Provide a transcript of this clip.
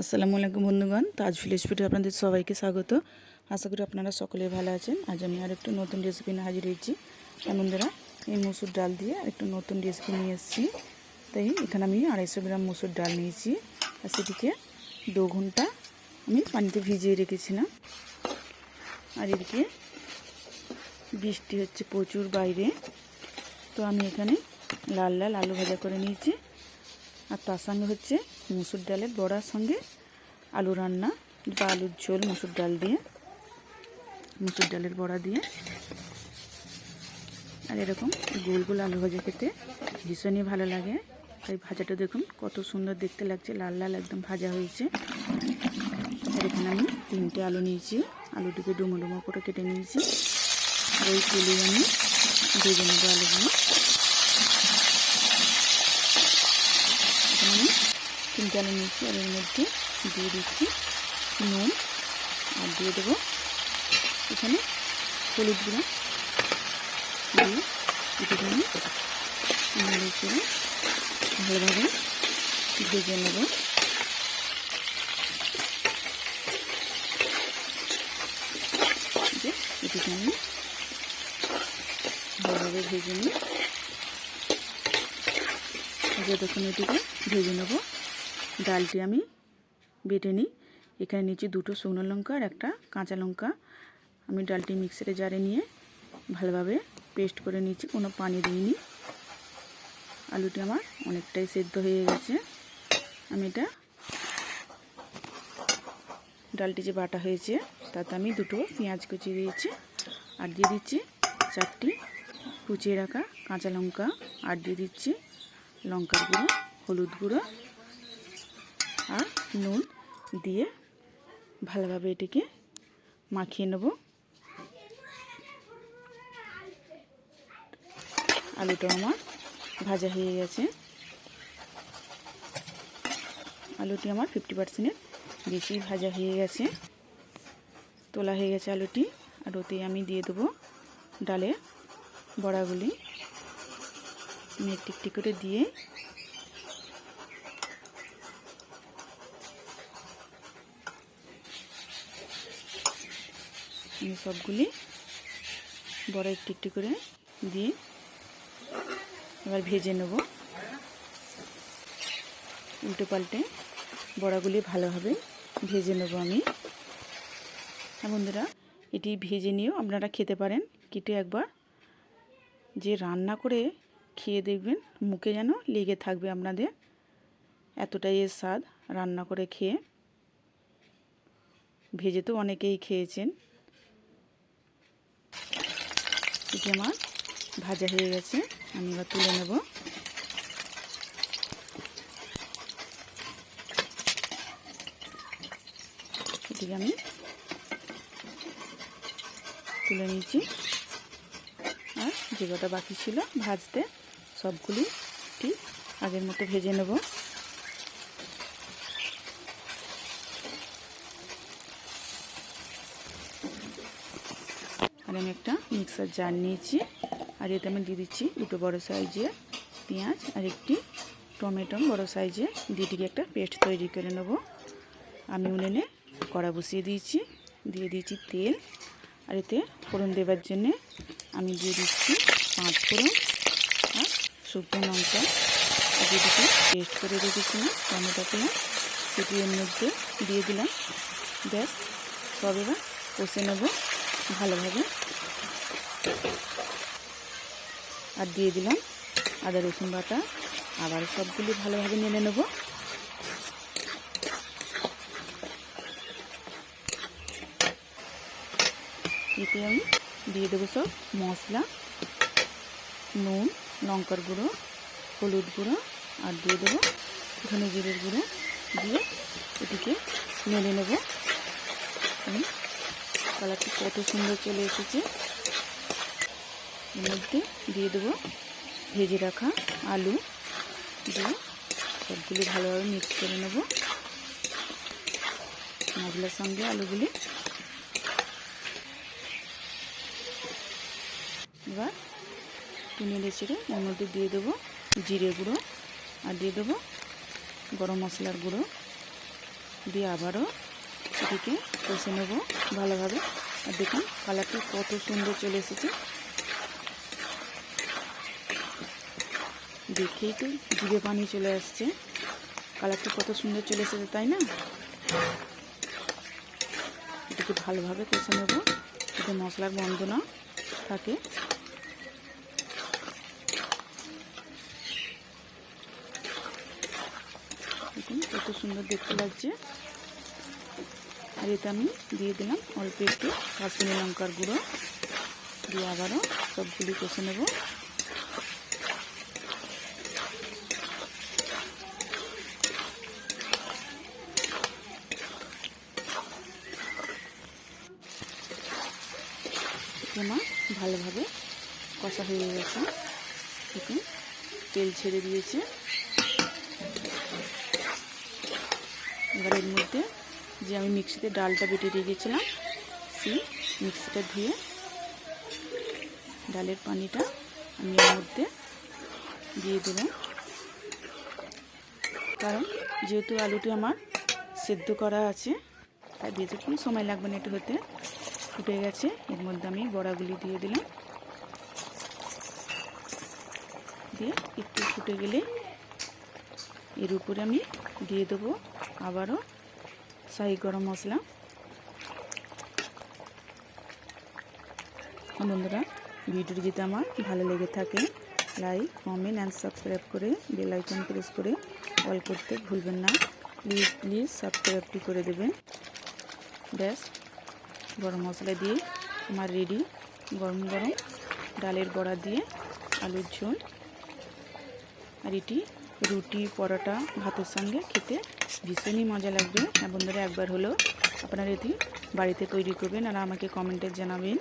আসসালামু আলাইকুম বন্ধুগণ তাজ ভিলেজ ফুডে আপনাদের সবাইকে স্বাগত। আশা করি আপনারা সকলে ভালো আছেন। আজ আমি আর একটু নতুন রেসিপি নিয়ে হাজির হয়েছি। বন্ধুরা এই মুসুর ডাল দিয়ে আরেকটু নতুন রেসিপি নিয়ে এসেছি। তাই এখানে আমি আড়াইশো গ্রাম মুসুর ডাল নিয়েছি। আর সেটিকে দু ঘণ্টা আমি পানিতে ভিজিয়ে রেখেছিলাম। আর এদিকে বৃষ্টি হচ্ছে প্রচুর বাইরে। তো আমি এখানে লাল লাল আলু ভাজা করে নিয়েছি। আর তার সঙ্গে হচ্ছে মুসুর ডালের বড়ার সঙ্গে আলু রান্না বা আলুর ঝোল, মুসুর ডাল দিয়ে, মুসুর ডালের বড়া দিয়ে। আর এরকম গোল গোল আলু ভাজা খেতে ভীষণই ভালো লাগে। তাই ভাজাটা দেখুন কত সুন্দর দেখতে লাগছে, লাল লাল একদম ভাজা হয়েছে। আর এখানে আমি তিনটে আলু নিয়েছি, আলুটিকে ডুমো ডুমো করে কেটে নিয়েছি। আর ওই তেলে আমি ভেজে নেব আলুগুলো এখানে আমি আলু নিয়েছি আর এর মধ্যে দিয়ে দিচ্ছি নুন আর দিয়ে দেবো এখানে হলুদ গুঁড়ো। দিয়ে এটাকে আমি নেড়ে ভালোভাবে ভেজে নেব। আমি ভালোভাবে ভেজে নিই যতক্ষণ এটিকে ভেজে নেব। ডালটি আমি বেটে নিই। এখানে নিচে দুটো শুকনো লঙ্কা আর একটা কাঁচা লঙ্কা। আমি ডালটি মিক্সারে জারে নিয়ে ভালোভাবে পেস্ট করে নিচ্ছি কোনো পানি দিইনি। আলুটি আমার অনেকটাই সেদ্ধ হয়ে গেছে। আমি এটা ডালটি যে বাটা হয়েছে, তাতে আমি দুটো পেঁয়াজ কুচিয়ে দিয়েছি আর দিয়ে দিচ্ছি চারটি কুচিয়ে রাখা কাঁচা লঙ্কা। আর দিয়ে দিচ্ছি লঙ্কার গুঁড়ো, হলুদ গুঁড়ো নুন দিয়ে ভালোভাবে এটিকে মাখিয়ে নেব। আলুটা আমার ভাজা হয়ে গেছে। আলুটি আমার ফিফটি পার্সেন্টের বেশি ভাজা হয়ে গেছে। তোলা হয়ে গেছে আলুটি। আর ওতে আমি দিয়ে দেবো ডালের বড়াগুলি। আমি একটি একটি করে দিয়ে আমি সবগুলি বড় একটু একটু করে দিয়ে এবার ভেজে নেব। উল্টো পাল্টে বড়াগুলি ভালোভাবে ভেজে নেব আমি। হ্যাঁ বন্ধুরা, এটি ভেজে নিয়েও আপনারা খেতে পারেন। কেটে একবার যে রান্না করে খেয়ে দেখবেন, মুখে যেন লেগে থাকবে আপনাদের। এতটাই এর স্বাদ রান্না করে খেয়ে। ভেজে তো অনেকেই খেয়েছেন। এটি আমার ভাজা হয়ে গেছে, আমি এবার তুলে নেব। এটিকে আমি তুলে নিয়েছি। আর যে কটা বাকি ছিল ভাজতে, সবগুলি ঠিক আগের মতো ভেজে নেব। আর আমি একটা মিক্সার জার নিয়েছি। আর এতে আমি দিয়ে দিচ্ছি দুটো বড় সাইজের পেঁয়াজ আর একটি টমেটো বড় সাইজে দিয়ে দিকে একটা পেস্ট তৈরি করে নেব। আমি উনুনে কড়া বসিয়ে দিয়েছি। দিয়ে দিয়েছি তেল। আর এতে ফোড়ন দেবার জন্যে আমি দিয়ে দিচ্ছি পাঁচ ফোড়ন আর শুকনো লঙ্কা। যেটিকে পেস্ট করে রেখেছিলাম টমেটো পেঁয়াজ সেটি এর মধ্যে দিয়ে দিলাম। ব্যাস, সব এবার কষে নেব। ভালোভাবে। আর দিয়ে দিলাম আদা, রসুন বাটা। আবার সবগুলি ভালোভাবে নেড়ে নেব। এতে আমি দিয়ে দেবো সব মশলা, নুন, লঙ্কার গুঁড়ো, হলুদ গুঁড়ো, আর দিয়ে দেবো ধনে জিরের গুঁড়ো। দিয়ে এটিকে নেড়ে নেব। কালারটি কত সুন্দর চলে এসেছে। এর মধ্যে দিয়ে দেবো ভেজে রাখা আলু। দিয়ে সবগুলি ভালোভাবে মিক্স করে নেব। মশলার সঙ্গে আলুগুলি। এবার নেড়ে চেড়ে এর মধ্যে দিয়ে দেবো জিরে গুঁড়ো আর দিয়ে দেবো গরম মশলার গুঁড়ো। দিয়ে আবারও এটিকে কষে নেব ভালোভাবে। আর দেখুন কালারটি কত সুন্দর চলে এসেছে। দেখেই তো জিভে পানি চলে আসছে। কালারটি কত সুন্দর চলে এসেছে, তাই না? এটাকে ভালোভাবে কষে নেব, যাতে মশলার গন্ধ না থাকে। দেখুন, কত সুন্দর দেখতে লাগছে। আর এতে আমি দিয়ে দিলাম অল্প একটু কাশ্মীরি লঙ্কার গুঁড়ো। দিয়ে আবারও সবগুলি কষে নেব। ভালোভাবে কষা হয়ে গেছে। দেখুন তেল ছেড়ে দিয়েছে। এবার এর মধ্যে যে আমি মিক্সিতে ডালটা বেটে রেখেছিলাম সেই মিক্সিটা ধুয়ে ডালের পানিটা আমি এর মধ্যে দিয়ে দেব। কারণ যেহেতু আলুটি আমার সেদ্ধ করা আছে, তাই বেশিক্ষণ সময় লাগবে না একটু হতে। ফুটে গেছে, এর মধ্যে আমি বড়াগুলি দিয়ে দিলাম। দিয়ে একটু ফুটে গেলে এর উপরে আমি দিয়ে দেবো আবারও শাহি গরম মশলা। বন্ধুরা, ভিডিওটি যদি আমার ভালো লেগে থাকে লাইক কমেন্ট অ্যান্ড সাবস্ক্রাইব করে বেল আইকন প্রেস করে অল করতে ভুলবেন না। প্লিজ প্লিজ সাবস্ক্রাইবটি করে দেবেন। ব্যাস, গরম মশলা দিয়ে আমার রেডি গরম গরম ডালের বড়া দিয়ে আলুর ঝোল। আর এটি রুটি, পরোটা, ভাতের সঙ্গে খেতে ভীষণই মজা লাগবে। হ্যাঁ বন্ধুরা, একবার হলো আপনারা এটি বাড়িতে তৈরি করবেন আর আমাকে কমেন্টে জানাবেন।